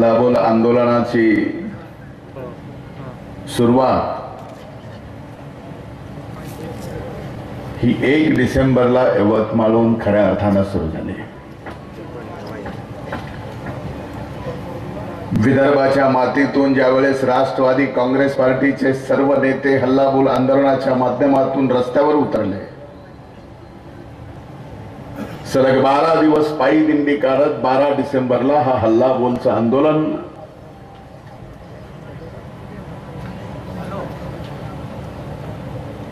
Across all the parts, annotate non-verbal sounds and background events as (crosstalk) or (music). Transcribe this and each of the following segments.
हल्लाबोल आंदोलनाची सुरुवात ही एक डिसेंबरला यवतमाळहून खऱ्या अर्थानं सुरू झाली. विदर्भाच्या मातीतून ज्यावेळेस राष्ट्रवादी काँग्रेस पार्टीचे सर्व नेते हल्लाबोल आंदोलनाच्या माध्यमातून रस्त्यावर उतरले सलग बारा दिवस पायी दिंडी काढत बारा डिसेंबरला हा हल्ला बोलचं आंदोलन.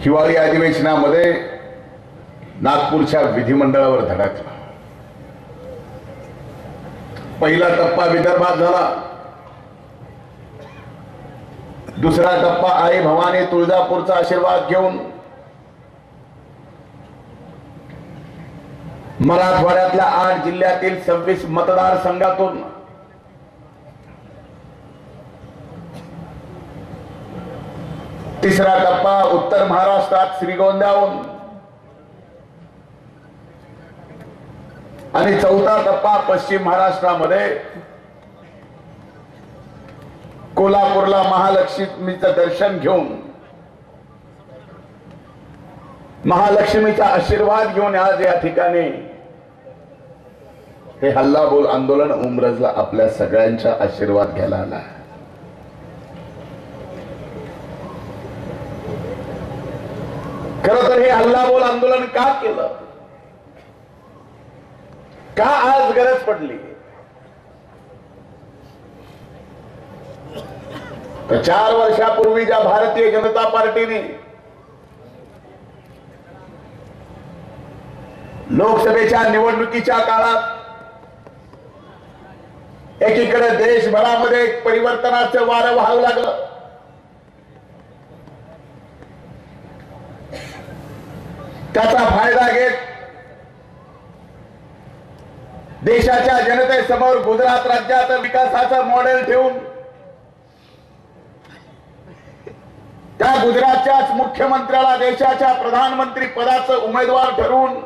हिवाळी अधिवेशनामध्ये नागपूरच्या विधिमंडळावर धडकला पहिला टप्पा विदर्भात झाला. दुसरा टप्पा आई भवानी तुळजापूरचा आशीर्वाद घेऊन. मराठवाड्यातल्या आठ जिल्ह्यातील सव्वीस मतदारसंघातून तिसरा टप्पा उत्तर महाराष्ट्रात श्रीगोंद्याहून. आणि चौथा टप्पा पश्चिम महाराष्ट्रामध्ये. कोल्हापूरला महालक्ष्मीचं दर्शन घेऊन महालक्ष्मीचा आशीर्वाद घेऊन आज या ठिकाणी हे हल्ला बोल आंदोलन उमरजला आपल्या सगळ्यांचा आशीर्वाद घ्यायला आला. खर तर हे हल्ला बोल आंदोलन का केलं? का आज गरज पडली? तर चार वर्षापूर्वी ज्या भारतीय जनता पार्टीने लोकसभेच्या निवडणुकीच्या काळात एकीकडे देशभरामध्ये एक परिवर्तनाचं वारं व्हावं लागलं. त्याचा फायदा घेत देशाच्या जनतेसमोर गुजरात राज्यात विकासाचं मॉडेल ठेवून त्या गुजरातच्याच मुख्यमंत्र्याला देशाच्या प्रधानमंत्री पदाचं उमेदवार ठरवून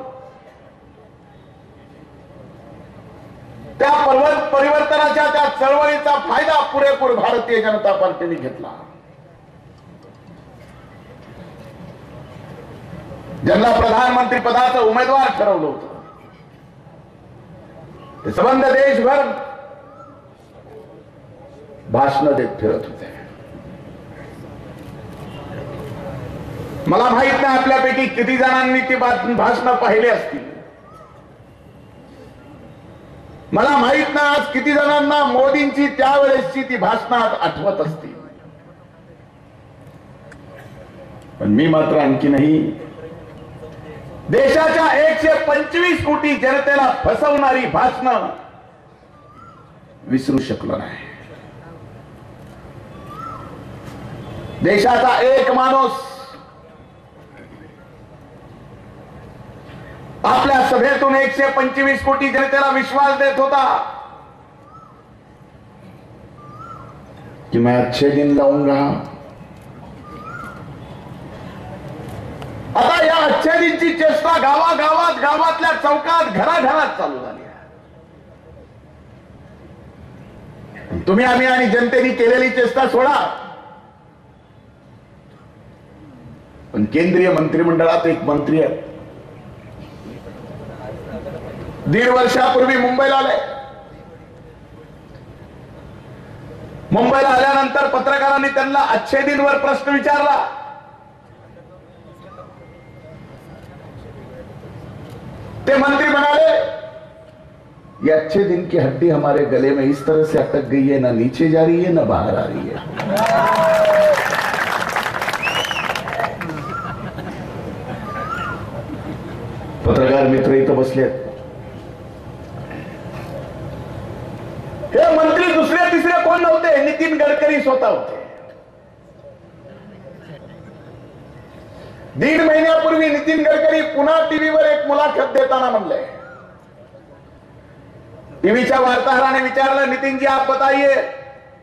त्या परिवर्तनाच्या त्या चळवळीचा फायदा पुरेपूर भारतीय जनता पार्टीने घेतला. ज्यांना प्रधानमंत्री पदाचा उमेदवार ठरवलं होत. ते संबंध देशभर भाषण देत फिरत होते. मला माहीत नाही आपल्यापैकी किती जणांनी ती भाषण पाहिले असतील. मला माहीत ना आज किती जणांना मोदींची त्यावेळेसची ती भाषणात आठवत असतील. पण मी मात्र आणखीनही देशाच्या एकशे पंचवीस कोटी जनतेला फसवणारी भाषणं विसरू शकलो नाही. देशाचा एक माणूस आपल्या सभेतून एकशे पंचवीस कोटी जनतेला विश्वास देत होता. कि मैं अच्छे दिन लाऊंगा आता या अच्छे दिनची चेष्टा गावागावात गावातल्या चौकात घराघरात चालू झाली तुम्ही आम्ही आणि जनतेने केलेली चेष्टा सोडा. पण केंद्रीय मंत्रिमंडळात एक मंत्री आहे. दीड वर्षापूर्वी मुंबईला आले. मुंबईला आल्यानंतर पत्रकारांनी त्यांना अच्छे दिनवर प्रश्न विचारला. ते मंत्री म्हणाले ये अच्छे दिन की हड्डी हमारे गले में इस तरह से अटक गई है, ना नीचे जा रही है, ना बाहर आ रही है. पत्रकार मित्र इथं बसलेत. नव्हते नितीन गडकरी स्वतः होते. दीड महिन्यापूर्वी नितीन गडकरी पुन्हा टीव्हीवर एक मुलाखत देताना म्हणले. टीव्हीच्या वार्ताहराने विचारलं नितीन जी आप बताइए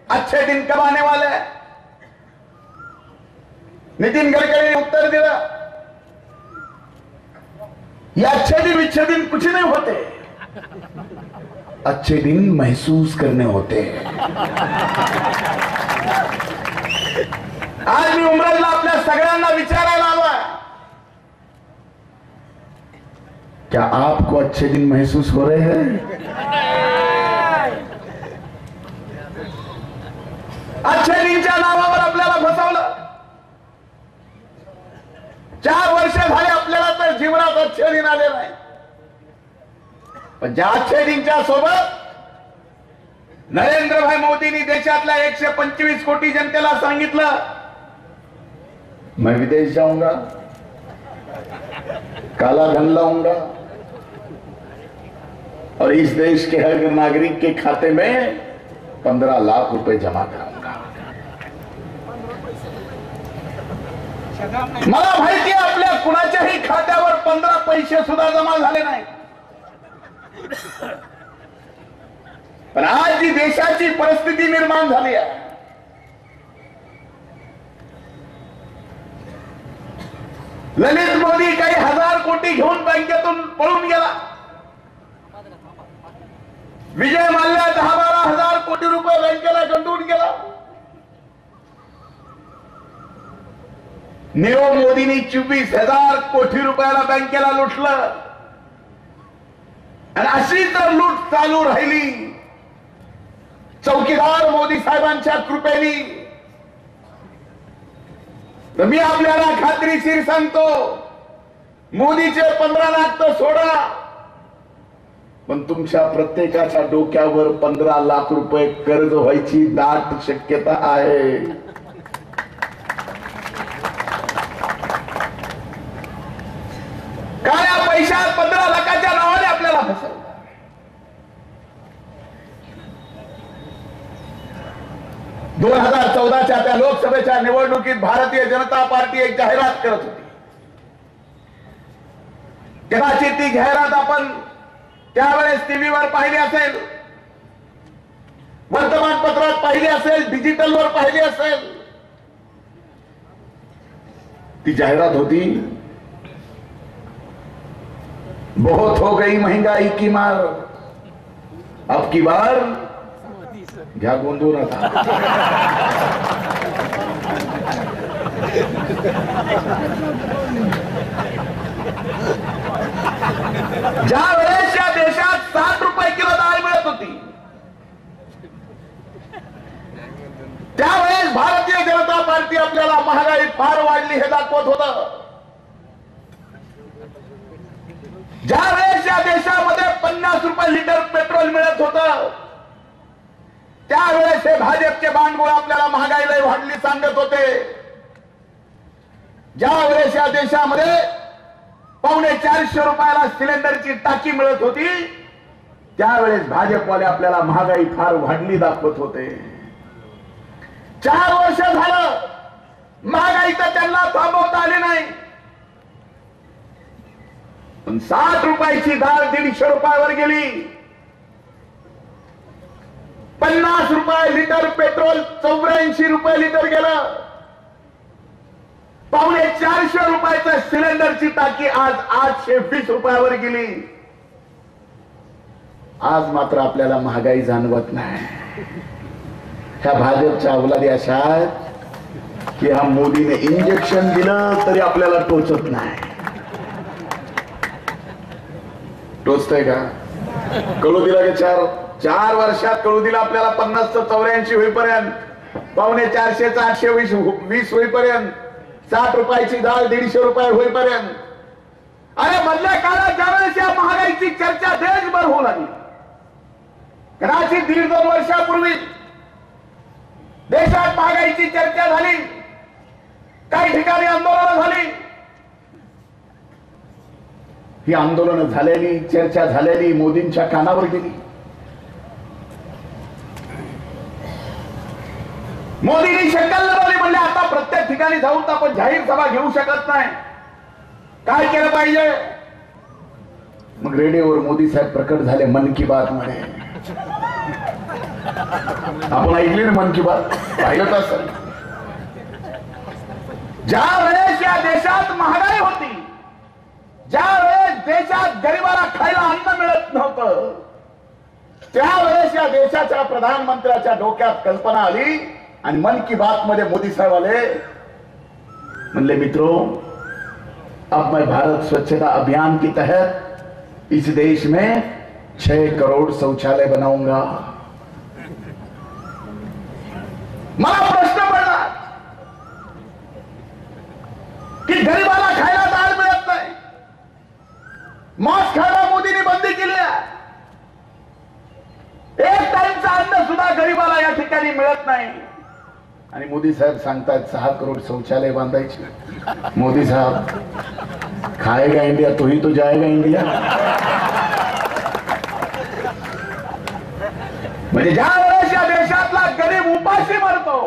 अच्छे दिन कब आने वाले नितीन गडकरी ने उत्तर दिलं या अच्छे दिन विच्छे दिन कुछ नहीं होते. अच्छे दिन महसूस करने होते हैं। आज मी उमरजला आपल्या सगळ्यांना विचारायला आलोय क्या आपको अच्छे दिन महसूस हो रहे हैं? अच्छे दिनच्या नावावर आपल्याला फसवलं? चार वर्ष झाले आपल्याला तर जीवनात अच्छे दिन आले नाही पण ज्या अच्छे सोबत नरेंद्रभाई मोदींनी देशातल्या एकशे पंचवीस कोटी जनतेला सांगितलं मैं विदेश जाऊंगा काला धन लाऊंगा और इस देश के हर नागरिक के खाते में पंद्रह लाख रुपए जमा कराऊंगा. मला माहिती आपल्या कुणाच्याही खात्यावर पंधरा पैसे सुद्धा जमा झाले नाही (laughs) पण आज जी देशाची परिस्थिती निर्माण झाली आहे ललित मोदी काही हजार कोटी घेऊन बँकेतून पळून गेला. विजय माल्या दहा बारा हजार कोटी रुपये बँकेला गंडून गेला. नीरव मोदींनी चोवीस हजार कोटी रुपयाला बँकेला लुटलं. आणि अशी तर लूट चालू राहिली. चौकीदार मोदी साहेबांच्या कृपेने. तर मी आपल्याला खात्रीशीर सांगतो मोदीचे पंधरा लाख तर सोडा. पण तुमच्या प्रत्येकाच्या डोक्यावर पंधरा लाख रुपये कर्ज व्हायची दाट शक्यता आहे काळ्या पैशात पंधरा लाखाच्या नावाने आपल्याला दोन हजार चौदाच्या त्या लोकसभेच्या निवडणुकीत भारतीय जनता पार्टी एक जाहिरात करत होती. कदाचित ती जाहिरात आपण त्यावेळेस टीव्हीवर पाहिली असेल वर्तमानपत्रात पाहिली असेल डिजिटलवर पाहिली असेल. ती जाहिरात होती. बहुत हो गई महंगाई की मार। अब की बार घ्या गोंधू नका ज्या वेळेस या देशात साठ रुपये किलो डाळ मिळत होती त्यावेळेस भारतीय जनता पार्टी आपल्याला महागाई फार वाढली हे दाखवत होत. ज्या वेळेस या देशामध्ये पन्नास रुपये लिटर पेट्रोल मिळत होत त्यावेळेस हे भाजपचे बांडगोळ आपल्याला महागाई लय वाढली सांगत होते. ज्या वेळेस या देशामध्ये पावणे चारशे रुपयाला सिलेंडरची टाकी मिळत होती त्यावेळेस भाजपवाले आपल्याला महागाई फार वाढली दाखवत होते. चार वर्ष झालं महागाई तर त्यांना थांबवता आली नाही. पण सात रुपयाची डाळ दीडशे रुपयावर गेली. पन्नास रुपये लिटर पेट्रोल चौऱ्याऐंशी रुपये लिटर गेलं. पावणे चारशे रुपयाच्या सिलेंडरची टाकी आज आठशे वीस रुपयावर गेली. आज मात्र आपल्याला महागाई जाणवत नाही. ह्या भाजपच्या अवलादी अशा की हा मोदीने इंजेक्शन दिलं तरी आपल्याला टोचत नाही. टोचतय का? कळू दिला की चार चार वर्षात कळू दिला आपल्याला पन्नास ते चौऱ्याऐंशी होईपर्यंत पावणे चारशे आठशे वीस वीस होईपर्यंत साठ रुपयाची डाळ दीडशे रुपये होईपर्यंत. अरे मधल्या काळात ज्यावेळेस या महागाईची चर्चा देशभर होऊ लागली. कदाचित दीड दोन वर्षापूर्वी देशात महागाईची चर्चा झाली. काही ठिकाणी आंदोलन झाली. ही आंदोलनं झालेली चर्चा झालेली मोदींच्या कानावर गेली. मोदींनी शक्कल लावली म्हणले आता प्रत्येक ठिकाणी जाऊन तर आपण जाहीर सभा घेऊ शकत नाही. काय केलं पाहिजे? मग रेडिओवर मोदी साहेब प्रकट झाले मन की बात मध्ये आपण ऐकली ना मन की बात? पाहिलं असेल ज्या वेळेस या देशात महागाई होती ज्या वेळेस देशात गरिबाला खायला अन्न मिळत नव्हतं. प्रधानमंत्र्याच्या डोक्यात कल्पना आणि मन की बात मध्ये मोदी साहेब आले. मित्रों, अब मैं भारत स्वच्छता अभियान के तहत इस देश में छह करोड़ शौचालय बनाऊँगा. मला प्रश्न पडला की गरीबाला नाही मांस खायला मोदींनी बंदी केली आहे. एक टाइमचं अन्न सुद्धा गरीबाला या ठिकाणी मिळत नाही. आणि मोदी साहेब सांगतायत सहा करोड शौचालय बांधायचे. मोदी साहब खाएगा इंडिया तो ही तो जाएगा इंडिया. म्हणजे ज्या वेळेस या देशातला गरीब उपाशी मरतो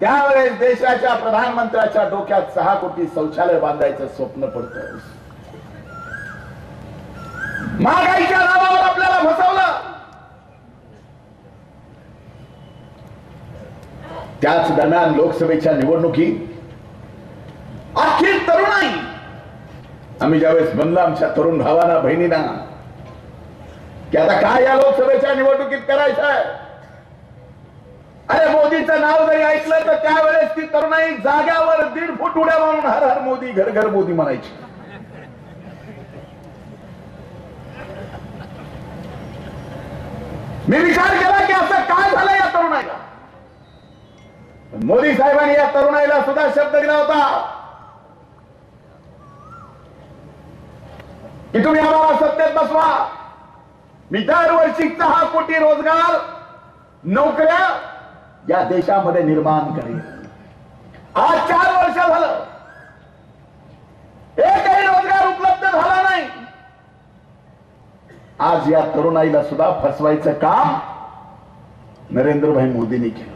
त्यावेळेस देशाच्या प्रधानमंत्र्याच्या डोक्यात सहा कोटी शौचालय बांधायचं स्वप्न पडतं. महागाईच्या नावावर आपल्याला फसवलं. त्याच दरम्यान लोकसभेच्या निवडणुकीत अखेर तरुणाई. आम्ही ज्यावेळेस म्हणलं आमच्या तरुण भावांना बहिणींना की आता काय या लोकसभेच्या निवडणुकीत करायचं आहे अरे मोदीचं नाव जरी ऐकलं तर त्यावेळेस ती तरुणाई जाग्यावर दीड फूट उड्या मारून हर हर मोदी घर घर मोदी म्हणायची. मी विचार केला की असं काय झालं या तरुणाईला? मोदी साहेबांनी या तरुणाईला सुद्धा शब्द दिला होता. की तुम्ही आम्हाला सत्तेत बसवा. मी दरवर्षी सहा कोटी रोजगार नोकऱ्या या देशामध्ये निर्माण करेल आज चार वर्ष झालं. एकही रोजगार उपलब्ध झाला नाही. आज या तरुणाईला सुद्धा फसवायचं काम नरेंद्रभाई मोदींनी केलं.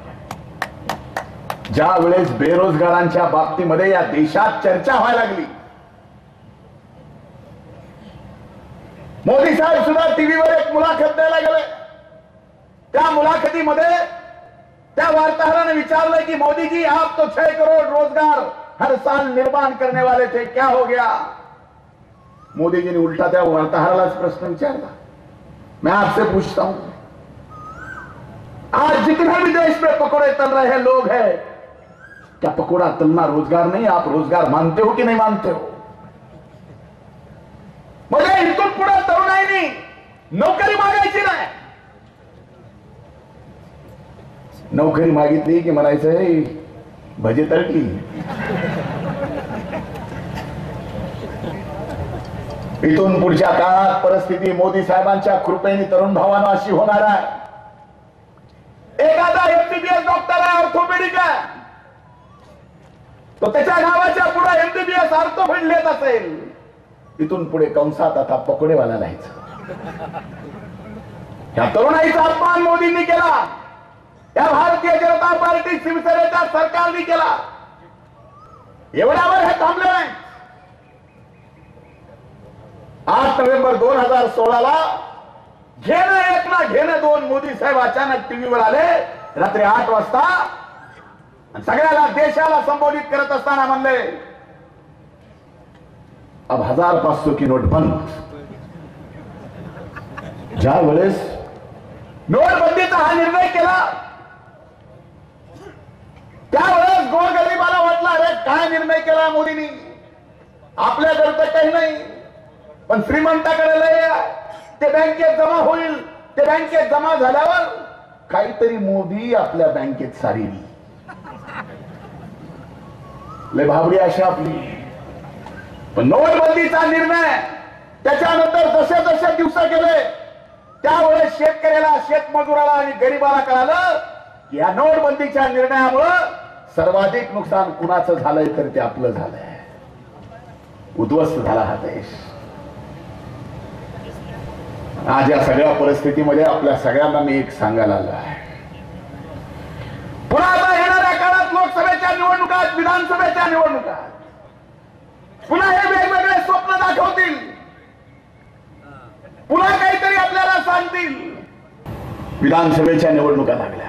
ज्या वेळेस बेरोजगारांच्या बाबतीमध्ये या देशात चर्चा व्हायला लागली. मोदी साहेब सुद्धा टीव्हीवर एक मुलाखत द्यायला गेले. त्या मुलाखतीमध्ये त्या वार्ताहराने विचारलं की मोदीजी आप तो छह करोड़ रोजगार हर साल निर्माण करने वाले थे क्या हो गया? मोदी जी ने उल्टा त्या वार्ताहरालाच प्रश्न विचारला. मैं आपसे पूछता हूं आज जितने भी देश में पकौड़े तल रहे हैं लोग हैं क्या पकौड़ा तलना रोजगार नहीं आप रोजगार मानते हो कि नहीं मानते हो? म्हणजे इथून पुढे तरुणाईनी नोकरी मागायची नाही नोकरी मागितली की म्हणायचं भजे तळकी इथून पुढच्या काळात परिस्थिती मोदी साहेबांच्या कृपेने तरुण भावानं अशी होणार आहे. एखादा एमबीबीएस डॉक्टर आहे ऑर्थोपेडिक आहे. तो त्याच्या नावाच्या पुढे एमबीबीएस ऑर्थोपेड लिहित असेल. इथून पुढे कंसात आता पकोडेवाला लिहायचं. ह्या तरुणाईचा अपमान मोदींनी केला. या भारतीय जनता पार्टी शिवसेनेच्या सरकारने केला. एवढ्यावर हे थांबले नाही. आठ नोव्हेंबर दोन हजार सोळाला घेणं एक ना घेणं दोन मोदी साहेब अचानक टीव्हीवर आले. रात्री आठ वाजता सगळ्याला देशाला संबोधित करत असताना म्हणले अब हजार पाचशे की नोट बंद. ज्या वेळेस नोटबंदीचा हा निर्णय केला त्यावेळेस गोरगरिबाला वाटला अरे काय निर्णय केला मोदींनी? आपल्याकडे तर काही नाही. पण श्रीमंताकडे लय ते बँकेत जमा होईल. ते बँकेत जमा झाल्यावर काहीतरी मोदी आपल्या बँकेत सारील. लय भाबडी अशा आपली. पण नोटबंदीचा निर्णय. त्याच्यानंतर जसे जसे दिवस गेले त्यावेळेस शेतकऱ्याला शेतमजुराला आणि गरीबाला कळालं की या नोटबंदीच्या निर्णयामुळं सर्वाधिक नुकसान कुणाचं झालंय तर ते आपलं झालंय. उद्ध्वस्त झाला हा देश. आज या सगळ्या परिस्थितीमध्ये आपल्या सगळ्यांना मी एक सांगायला आलो आहे. पुन्हा आता येणाऱ्या काळात लोकसभेच्या निवडणुकात विधानसभेच्या निवडणुकात पुन्हा हे वेगवेगळे स्वप्न दाखवतील. पुन्हा काहीतरी आपल्याला सांगतील. विधानसभेच्या निवडणुका लागल्या.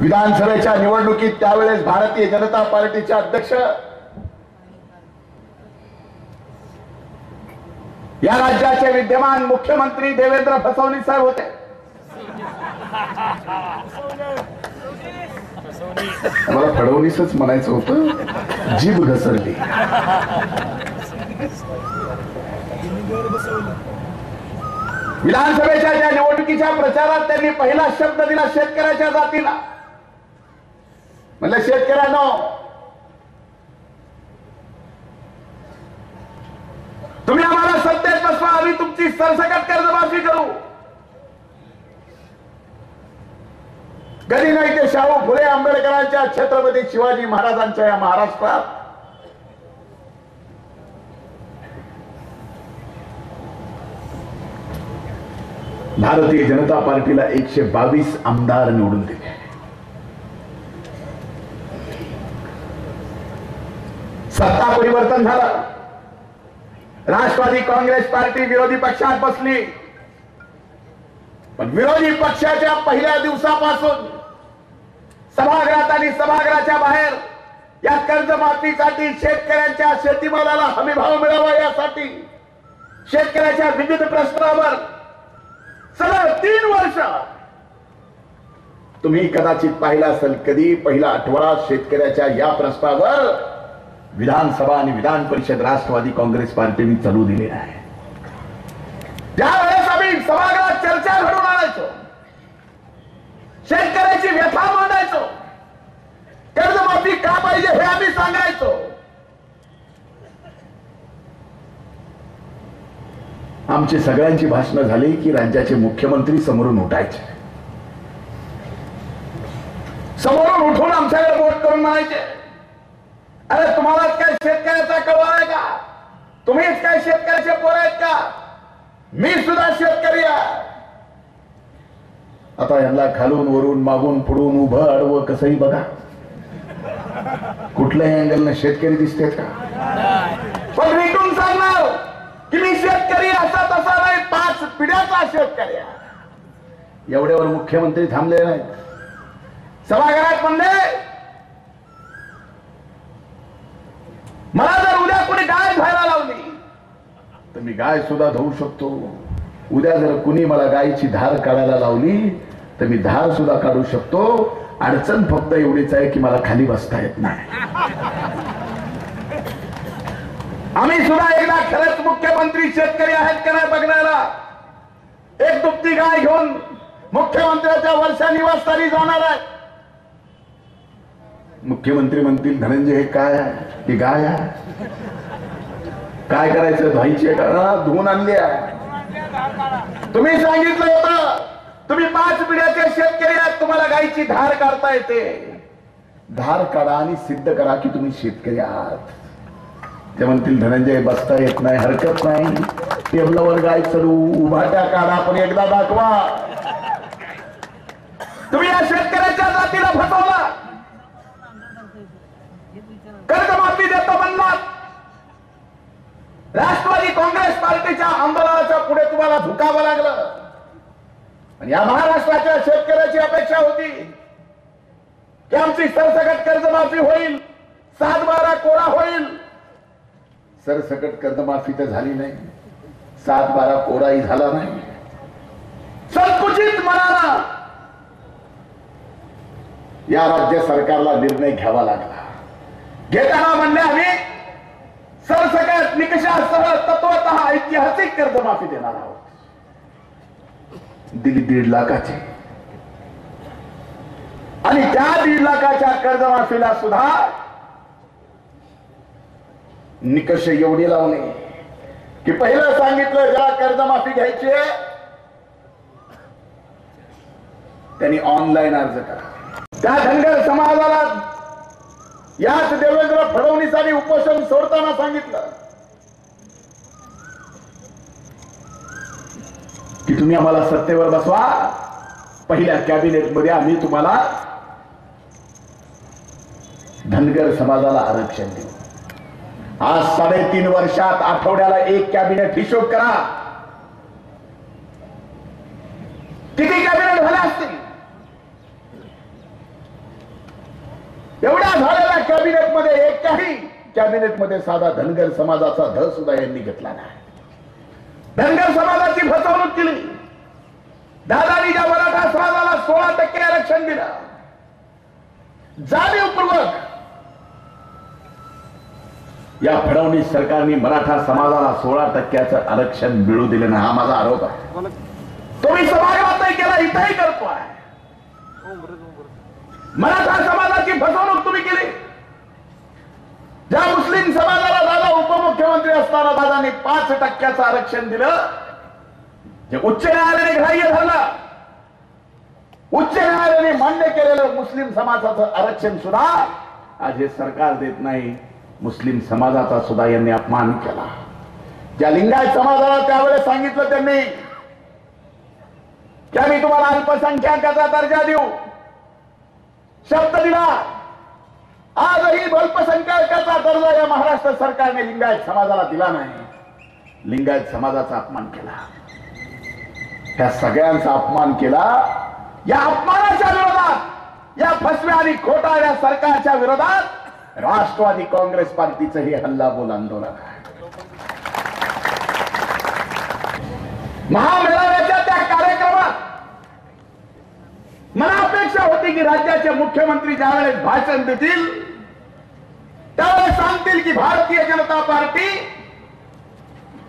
विधानसभेच्या निवडणुकीत त्यावेळेस भारतीय जनता पार्टीचे अध्यक्ष या राज्याचे विद्यमान मुख्यमंत्री देवेंद्र फसवणी साहेब होते. मला फडणवीसच म्हणायचं होतं जीभ घसरली. विधानसभेच्या ज्या निवडणुकीच्या प्रचारात त्यांनी पहिला शब्द दिला शेतकऱ्याच्या जातीला. म्हणजे शेतकऱ्यांना तुम्ही आम्हाला सत्तेत बसवा आम्ही तुमची सरसकट कर्जमाफी करू. कधी नाही ते शाहू फुले आंबेडकरांच्या छत्रपती शिवाजी महाराजांच्या या महाराष्ट्रात. भारतीय जनता पार्टीला एकशे बावीस आमदार निवडून दिले. सत्ता परिवर्तन झालं. राष्ट्रवादी काँग्रेस पार्टी विरोधी पक्षात बसली. पण विरोधी पक्षाच्या पहिल्या दिवसापासून सभागृहात आणि सभागृहाच्या बाहेर या कर्जमाफीसाठी शेतकऱ्यांच्या शेतीमालाला हमीभाव मिळावा यासाठी शेतकऱ्याच्या विविध प्रश्नावर सलग तीन वर्ष तुम्ही कदाचित पाहिला असेल कधी पहिला आठवडा शेतकऱ्याच्या या प्रश्नावर विधानसभा आणि विधान परिषद राष्ट्रवादी काँग्रेस पार्टीने चालू दिलेला आहे. त्यावेळेस आम्ही सभागृहात चर्चा घडून आणायचो शेतकऱ्याची व्यथा मांडायचो कर्जमाफी का पाहिजे हे आम्ही सांगायचो. आमची सगळ्यांची भाषणं झाली की राज्याचे मुख्यमंत्री समोरून उठायचे. समोरून उठून आमच्याकडे वोट करून म्हणायचे अरे तुम्हाला काय शेतकऱ्याचा कळवा आहे का? तुम्हीच काय शेतकऱ्याचे पोर आहेत का? मी सुद्धा शेतकरी आहे. आता यांना खालून वरून मागून पुढून उभं अडवं कसंही बघा. कुठल्याही अँगलनं शेतकरी दिसते का? पण विकून सांगणार की मी शेतकरी असा तसा नाही पाच पिढ्याचा शेतकरी आहे. एवढ्यावर मुख्यमंत्री थांबले नाहीत. सभागृहात म्हणले मला जर उद्या कोणी गाय धुवायला लावली तर मी गाय सुद्धा धुवू शकतो. उद्या जर कुणी मला गायची धार काढायला लावली तर मी धार सुद्धा काढू शकतो. अडचण फक्त एवढीच आहे की मला खाली बसता येत नाही. आम्ही सुद्धा एकदा खरंच मुख्यमंत्री शेतकरी आहेत का नाही बघण्याला? एक दुपटी गाय घेऊन मुख्यमंत्र्याच्या वर्षा निवासस्थानी जाणार आहे मुख्यमंत्री म्हणतील धनंजय हे काय आहे? हे गाय आहे? काय करायचं? धुवायची आहे धुवून आणली आहे. तुम्ही सांगितलं होतं. तुम्ही पाच पिढ्याच्या शेतकरी आहात. तुम्हाला गायची धार काढता येते. धार काढा आणि सिद्ध करा की तुम्ही शेतकरी आहात. ते म्हणतील धनंजय बसता येत नाही हरकत नाही. टेबलावर गाय चढू उभाट्या काढा पण एकदा दाखवा. तुम्ही या शेतकऱ्याच्या जातीला फसवला. कर्जमाफी देतो म्हणणार राष्ट्रवादी काँग्रेस पार्टीच्या आंदोलनाच्या पुढे तुम्हाला झुकावं लागलं. आणि या महाराष्ट्राच्या शेतकऱ्याची अपेक्षा होती की आमची सरसकट कर्जमाफी होईल सात बारा कोरा होईल. सरसकट कर्जमाफी तर झाली नाही. सात बारा कोराही झाला नाही. संकुचित मनाला या राज्य सरकारला निर्णय घ्यावा लागला. घेताना म्हणले आम्ही सरसकट निकषासह तत्वत ऐतिहासिक कर्जमाफी देणार आहोत. दिली दीड लाखाची. आणि त्या दीड लाखाच्या कर्जमाफीला सुद्धा निकष एवढे लावले की पहिलं सांगितलं ज्या कर्जमाफी घ्यायची त्यांनी ऑनलाईन अर्ज करा. त्या धनगर समाजाला याच देवेंद्र फडणवीसांनी उपोषण सोडताना सांगितलं की तुम्ही आम्हाला सत्तेवर बसवा. पहिल्या कॅबिनेटमध्ये आम्ही तुम्हाला धनगर समाजाला आरक्षण देऊ. आज साडेतीन वर्षात आठवड्याला एक कॅबिनेट हिशोब करा किती कॅबिनेट झाले असतील एवढ्या कॅबिनेटमध्ये कॅबिनेटमध्ये साधा धनगर समाजाचा धर सुद्धा यांनी घेतला नाही. धनगर समाजाची फसवणूक केली. दादानी ज्या मराठा समाजाला सोळा टक्के आरक्षण दिलं जाणीवपूर्वक या फडणवीस सरकारने मराठा समाजाला सोळा टक्क्याचं आरक्षण मिळू दिलं नाही हा माझा आरोप आहे. तुम्ही समाजवादही केला इथंही करतोय. मराठा समाजाची फसवणूक तुम्ही केली. ज्या मुस्लिम समाजाला दादा उपमुख्यमंत्री असताना दादाने पाच टक्क्याचं आरक्षण दिलं जे उच्च न्यायालयाने ग्राह्य झालं उच्च न्यायालयाने मान्य केलेलं मुस्लिम समाजाचं आरक्षण सुद्धा आज हे सरकार देत नाही. मुस्लिम समाजाचा सुद्धा यांनी अपमान केला. ज्या लिंगायत समाजाला त्यावेळेस सांगितलं त्यांनी की आम्ही तुम्हाला अल्पसंख्याकाचा दर्जा देऊ? शब्द दिला. आजही अल्पसंख्याकाचा दर्जा या महाराष्ट्र सरकारने लिंगायत समाजाला दिला नाही. लिंगायत समाजाचा अपमान केला. त्या सगळ्यांचा अपमान केला. या अपमानाच्या विरोधात या फसव्या आणि खोटाळ्या सरकारच्या विरोधात राष्ट्रवादी काँग्रेस पार्टीचं हे हल्लाबोल आंदोलन आहे. महामेळाव्याच्या त्या कार्यक्रमात मला अपेक्षा होती की राज्याचे मुख्यमंत्री ज्यावेळेस भाषण देतील त्यावेळेस सांगतील की भारतीय जनता पार्टी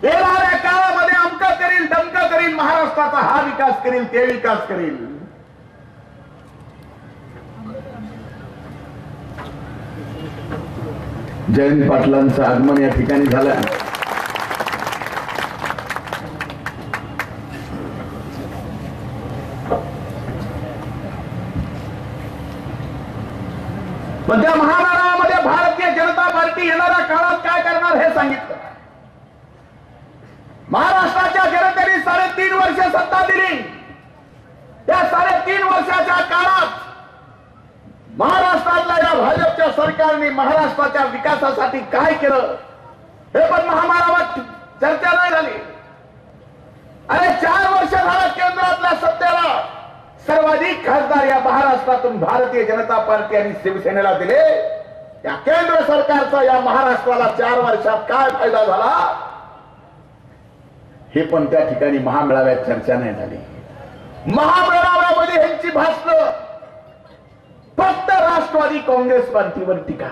येणाऱ्या काळामध्ये अमका करील दमक करील महाराष्ट्राचा हा विकास करील ते विकास करील. जयंत पाटलांचं आगमन या ठिकाणी झालं. पण त्या महा भारतीय जनता पार्टी येणाऱ्या काळात काय करणार हे सांगितलं. महाराष्ट्राच्या जनतेने साडेतीन वर्ष सत्ता दिली. त्या साडेतीन वर्षाच्या काळात महाराष्ट्रातल्या या भाजपच्या सरकारने महाराष्ट्राच्या विकासासाठी काय केलं हे पण महामारावर चर्चा नाही झाली. अरे चार वर्ष झालं केंद्रातल्या सत्तेला सर्वाधिक खासदार या महाराष्ट्रातून भारतीय जनता पार्टी आणि शिवसेनेला दिले. या केंद्र सरकारचा या महाराष्ट्राला चार वर्षात काय फायदा झाला? हे पण त्या ठिकाणी महामेळाव्यात चर्चा नाही झाली. महामेळाव्यामध्ये ह्यांची भाषण. फक्त राष्ट्रवादी काँग्रेस पार्टीवर टीका.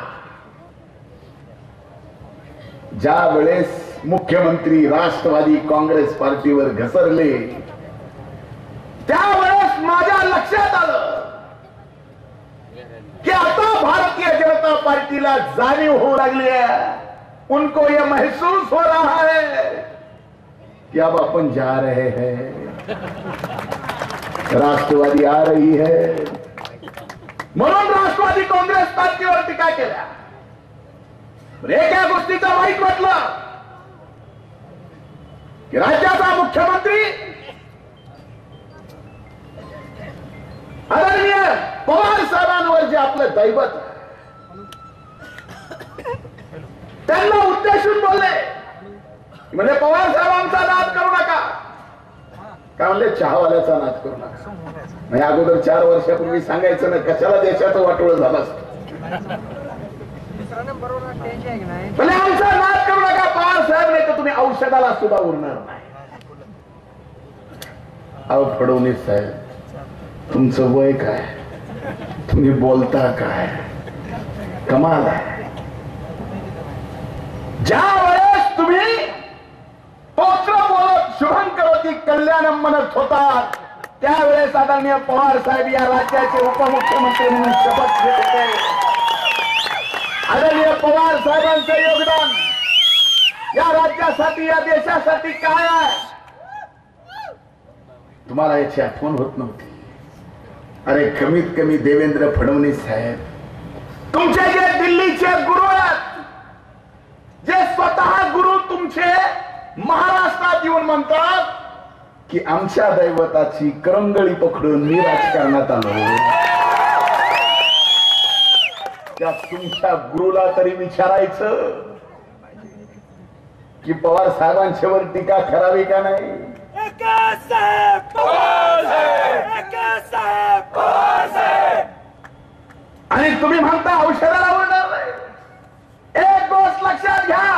ज्या वेळेस मुख्यमंत्री राष्ट्रवादी काँग्रेस पार्टीवर घसरले त्यावेळेस माझ्या लक्षात पार्टीला जाणीव होऊ लागली है उनको ये महसूस हो रहा है कि अब अपन जा रहे हैं. राष्ट्रवादी आ रही है. म्हणून राष्ट्रवादी काँग्रेस पार्टीवर टीका केल्या एका गोष्टीचं वाईट वाटलं की राज्याचा मुख्यमंत्री आदरणीय पवार साहेबांवर जे आपलं दैवत त्यांना उद्देशून बोलले. म्हणजे पवार साहेबांचा नाद करू नका. काय म्हणले चहावाल्याचा नाद करू नका. म्हणजे अगोदर चार वर्षापूर्वी सांगायचं ना कशाला देशाचं वाटोळ झालं असतं? म्हणजे आमचा नाद करू नका. पवार साहेब नाही तर तुम्ही औषधाला सुद्धा उरणार नाही. अहो फडणवीस साहेब तुमचं वय काय? तुम्ही बोलता काय? कमाल आहे. ज्या वेळेस तुम्ही पौत्र बोलत शुभम करोती कल्याणम म्हणत होतात त्यावेळेस आदरणीय पवार साहेब या राज्याचे उपमुख्यमंत्री म्हणून शपथ घेत होते आदरणीय पवार साहेबांचं योगदान या राज्यासाठी या देशासाठी काय आहे? तुम्हाला याची आठवण होत नव्हती. अरे कमीत कमी देवेंद्र फडणवीस साहेब तुमचे जे दिल्लीचे गुरु आहेत जे स्वतः गुरु तुमचे महाराष्ट्रात येऊन म्हणतात की आमच्या दैवताची करंगळी पकडून मी राजकारणात आलो. त्या तुमच्या गुरुला तरी विचारायचं की पवार साहेबांच्यावर टीका करावी का नाही? आणि तुम्ही म्हणता औषधाला दोष लक्षात घ्या.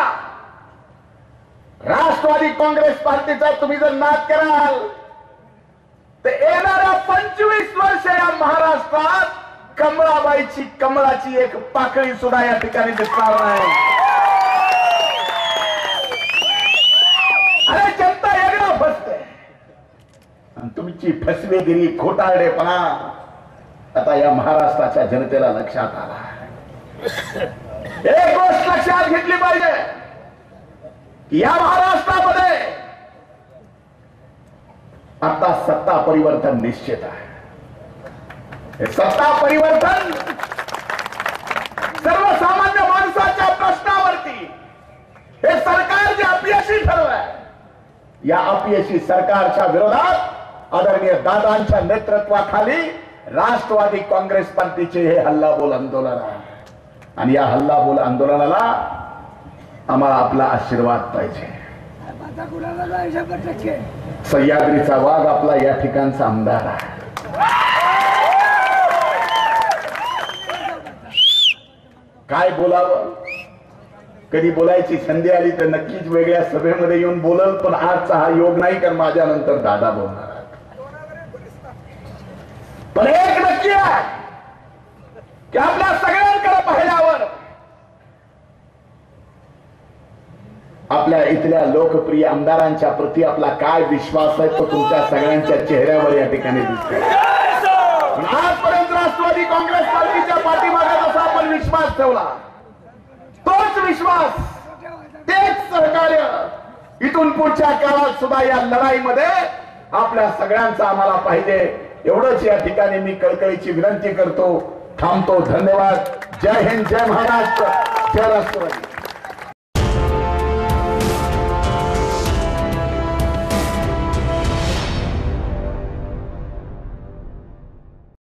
राष्ट्रवादी काँग्रेस पार्टीचा तुम्ही जर नाद कराल तर येणाऱ्या पंचवीस वर्ष या महाराष्ट्रात कमळाबाईची कमळाची एक पाकळी सुद्धा या ठिकाणी दिसणार नाही. अरे जनता वेगळं फसते. तुमची फसवेगिरी खोटारडेपणा आता या महाराष्ट्राच्या जनतेला लक्षात आला एक गोष्ट लक्षात घेतली पाहिजे. या महाराष्ट्रामध्ये आता सत्ता परिवर्तन निश्चित आहे. सत्ता परिवर्तन सर्वसामान्य माणसाच्या प्रश्नावरती हे सरकार जे अपयशी ठरलंय या अपयशी सरकारच्या विरोधात आदरणीय दादांच्या नेतृत्वाखाली राष्ट्रवादी काँग्रेस पार्टीचे हे हल्लाबोल आंदोलन आहे. आणि या हल्ला बोल आंदोलनाला आम्हाला आपला आशीर्वाद पाहिजे. सह्याद्रीचा वाघ आपला या ठिकाणचा आमदार आहे. काय बोलावं? कधी बोलायची संधी आली तर नक्कीच वेगळ्या सभेमध्ये येऊन बोलल पण आजचा हा योग नाही कारण माझ्या नंतर दादा बोलणार पण एक नक्की आहे! की आपल्या सगळ्यांकडे पाहिल्यावर आपल्या इथल्या लोकप्रिय आमदारांच्या प्रती आपला काय विश्वास आहे तो तुमच्या सगळ्यांच्या चेहऱ्यावर या ठिकाणी दिसतोय. आजपर्यंत राष्ट्रवादी काँग्रेस पार्टीच्या पाठीमागे जसा आपण विश्वास ठेवला तोच विश्वास तेच सहकार्य इथून पुढच्या काळात सुद्धा या लढाईमध्ये आपल्या सगळ्यांचा आम्हाला पाहिजे. एवढंच या ठिकाणी मी कळकळीची विनंती करतो. थांबतो. धन्यवाद. जय हिंद जय महाराष्ट्र. जय राष्ट्रवादी.